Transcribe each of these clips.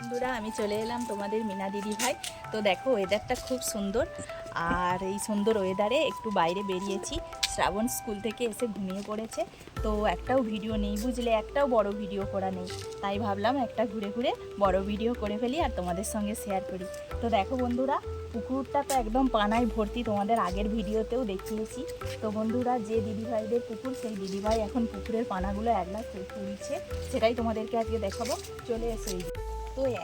বন্ধুরা, আমি চলে এলাম তোমাদের মিনা দিদি ভাই। তো দেখো ওয়েদারটা খুব সুন্দর। আর এই সুন্দর ওয়েদারে একটু বাইরে বেরিয়েছি। শ্রাবণ স্কুল থেকে এসে ঘুমিয়ে পড়েছে। তো একটাও ভিডিও নেই বুঝলে, একটাও বড় ভিডিও করা নেই। তাই ভাবলাম একটা ঘুরে ঘুরে বড় ভিডিও করে ফেলি আর তোমাদের সঙ্গে শেয়ার করি। তো দেখো বন্ধুরা, পুকুরটা তো একদম পানায় ভর্তি, তোমাদের আগের ভিডিওতেও দেখিয়েছি। তো বন্ধুরা, যে দিদিভাইদের পুকুর, সেই দিদিভাই এখন পুকুরের পানাগুলো একলা তুলছে। সেটাই তোমাদেরকে আজকে দেখাবো। চলে এসো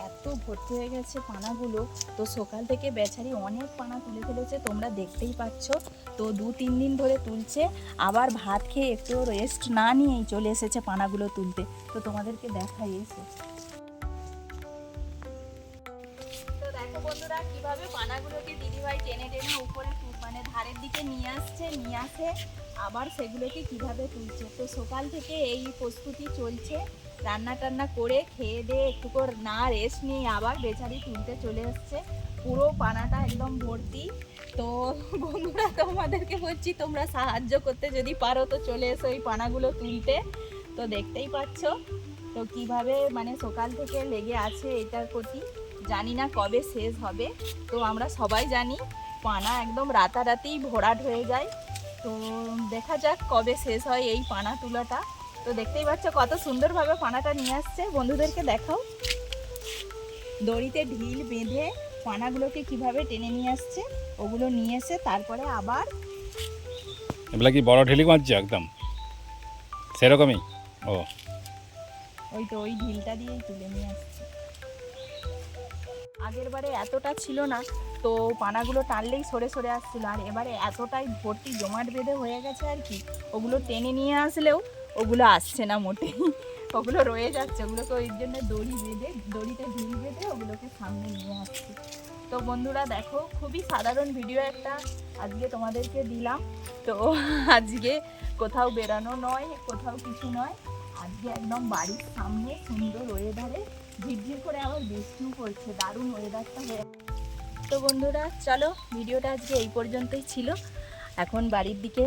এত ভর্তি হয়ে গেছে পানাগুলো। তো সকাল থেকে বেচারি অনেক পানা তুলে ফেলেছে, তোমরা দেখতেই পাচ্ছ। তো দু তিন দিন ধরে তুলছে, আবার ভাত খেয়ে একটু রেস্ট না নিয়েই চলে এসেছে পানাগুলো তুলতে। তো তোমাদেরকে দেখাই এসে তো বন্ধুরা, কীভাবে পানাগুলোকে দিদিভাই টেনে টেনে উপরে মানে ধারের দিকে নিয়ে আসছে, নিয়ে আসে, আবার সেগুলোকে কীভাবে তুলছে। তো সকাল থেকে এই প্রস্তুতি চলছে। রান্না টান্না করে খেয়ে দিয়ে একটু করে না রেস্ট নিয়ে আবার বেচারি তুলতে চলে এসছে। পুরো পানাটা একদম ভর্তি। তো বন্ধুরা, তোমাদেরকে বলছি, তোমরা সাহায্য করতে যদি পারো, তো চলে এসো এই পানাগুলো তুলতে। তো দেখতেই পাচ্ছ, তো কীভাবে মানে সকাল থেকে লেগে আছে এটার প্রতি জানি না কবে শেষ হবে। তো আমরা সবাই জানি, পানা একদম রাতারাতি ভরাট হয়ে যায়। তো দেখা যাক কবে শেষ হয় এই পানা তুলাটা। তো দেখতেই পাচ্ছ কত সুন্দরভাবে পানাটা নিয়ে আসছে। বন্ধুদেরকে দেখাও। দড়িতে ঢিল বেঁধে পানাগুলোকে কীভাবে টেনে নিয়ে আসছে ওগুলো নিয়ে এসে তারপরে আবার এগুলা কি বড় ঢিলি মারছে একদম? সেরকমই? ও। ওই তো ওই ঢিলটা দিয়েই তুলে নিয়ে আসছে। আগের বারে এতটা ছিল না তো পানাগুলো টানলেই সরে সরে আসছিল। আর এবারে এতটাই ভর্তি জমাট বেঁধে হয়ে গেছে আর কি। ওগুলো টেনে নিয়ে আসলেও ওগুলো আসছে না মোটেই। ওগুলো রয়ে যাচ্ছে, ওগুলোকে ওই জন্য দড়ি বেঁধে, দড়িতে ঢিল বেঁধে ওগুলোকে সামনে নিয়ে আসছে। তো বন্ধুরা দেখো, খুবই সাধারণ ভিডিও একটা আজকে তোমাদেরকে দিলাম। তো আজকে কোথাও বেরানো নয়, কোথাও কিছু নয়। আজকে একদম বাড়ির সামনে সুন্দর ওয়েদারে ঝিরঝির করে আবার বৃষ্টিও পড়ছে, দারুণ ওয়েদারটা হয়ে তো বন্ধুরা, চলো ভিডিওটা আজকে এই পর্যন্তই ছিল। এখন বাড়ির দিকে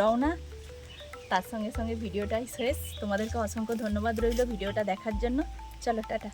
রওনা। তার সঙ্গে সঙ্গে ভিডিওটাই শেষ। তোমাদেরকে অসংখ্য ধন্যবাদ রইল ভিডিওটা দেখার জন্য। চলো টাটা।